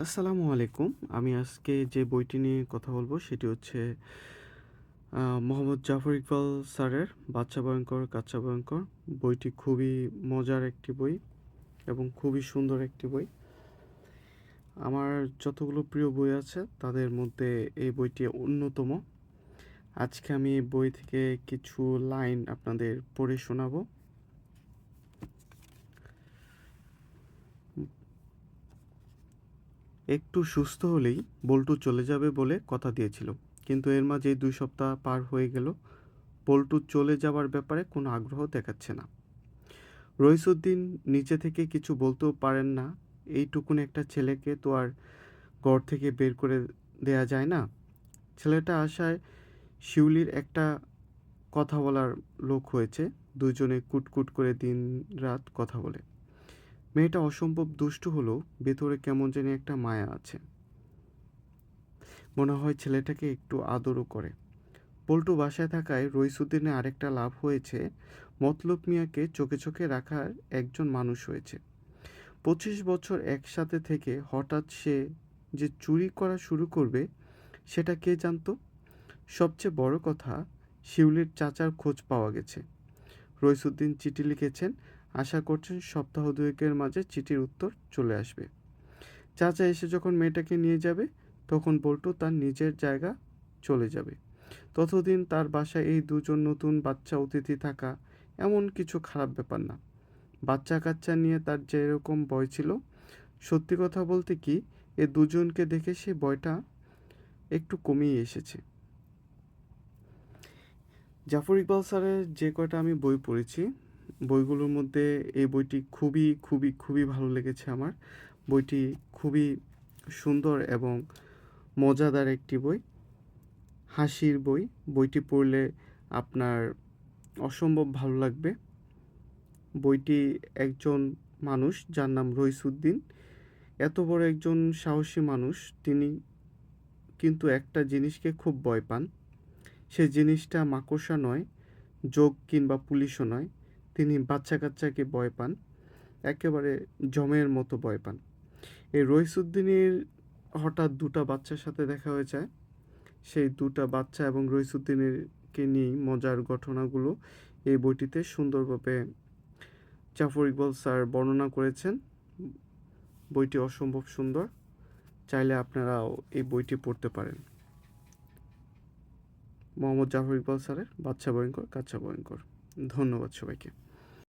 আসসালামু আলাইকুম। আমি আজকে যে বইটি নিয়ে কথা বলব সেটি হচ্ছে মোহাম্মদ জাফর ইকবাল স্যারের বাচ্চা ভয়ঙ্কর, কাচ্চা ভয়ঙ্কর। বইটি খুবই মজার একটি বই এবং খুবই সুন্দর একটি বই। আমার যতগুলো প্রিয় বই আছে তাদের মধ্যে এই বইটি অন্যতম। আজকে আমি বই থেকে কিছু লাইন আপনাদের পড়ে শোনাবো। একটু সুস্থ হলেই বল্টু চলে যাবে বলে কথা দিয়েছিল। কিন্তু এর মাঝেই দুই সপ্তাহ পার হয়ে গেল। বল্টু চলে যাওয়ার ব্যাপারে কোনো আগ্রহ দেখাচ্ছে না। রইসুদ্দিন নিচে থেকে কিছু বলতেও পারেন না। এইটুকুন একটা ছেলেকে তো আর ঘর থেকে বের করে দেয়া যায় না। ছেলেটা আসায় শিউলির একটা কথা বলার লোক হয়েছে। দুজনে কুটকুট করে দিন রাত কথা বলে। মেয়েটা অসম্ভব দুষ্টু হলেও ভেতরে কেমন জানি একটা মায়া আছে। মনে হয় ছেলেটাকে একটু আদরও করে। পল্টু বাসায় থাকায় রইসুদ্দিনে আরেকটা লাভ হয়েছে, মতলব মিয়াকে চোখে চোখে রাখার একজন মানুষ হয়েছে। পঁচিশ বছর একসাথে থেকে হঠাৎ সে যে চুরি করা শুরু করবে, সেটা কে জানতো? সবচেয়ে বড় কথা, শিউলির চাচার খোঁজ পাওয়া গেছে। রইসুদ্দিন চিঠি লিখেছেন আশা করছেন সপ্তাহ দুয়েকের মাঝে চিঠির উত্তর চলে আসবে। চাচা এসে যখন মেয়েটাকে নিয়ে যাবে, তখন বল্টু তার নিজের জায়গা চলে যাবে। ততদিন তার বাসায় এই দুজন নতুন বাচ্চা অতিথি থাকা এমন কিছু খারাপ ব্যাপার না। বাচ্চা কাচ্চা নিয়ে তার যেরকম ভয় ছিল, সত্যি কথা বলতে কি, এ দুজনকে দেখে সে ভয়টা একটু কমিয়ে এসেছে। জাফর ইকবাল স্যারের যে কয়টা আমি বই পড়েছি বইগুলোর মধ্যে এই বইটি খুবই খুবই খুবই ভালো লেগেছে আমার। বইটি খুবই সুন্দর এবং মজাদার একটি বই, হাসির বই। বইটি পড়লে আপনার অসম্ভব ভালো লাগবে। বইটি একজন মানুষ, যার নাম রইসুদ্দিন। এত বড় একজন সাহসী মানুষ, তিনি কিন্তু একটা জিনিসকে খুব ভয় পান। সে জিনিসটা মাকড়সা নয় যোগ কিংবা পুলিশও নয়। তিনি বাচ্চা কাচ্চাকে ভয় পান, একেবারে জমের মতো ভয় পান। এই রইসুদ্দিনের হঠাৎ দুটা বাচ্চার সাথে দেখা হয়ে যায়। সেই দুটা বাচ্চা এবং রইসুদ্দিনেরকে নিয়েই মজার ঘটনাগুলো এই বইটিতে সুন্দরভাবে জাফর ইকবাল স্যার বর্ণনা করেছেন। বইটি অসম্ভব সুন্দর, চাইলে আপনারাও এই বইটি পড়তে পারেন। মোহাম্মদ জাফর ইকবাল স্যারের বাচ্চা ভয়ঙ্কর, কাচ্চা ভয়ঙ্কর। ধন্যবাদ সবাইকে।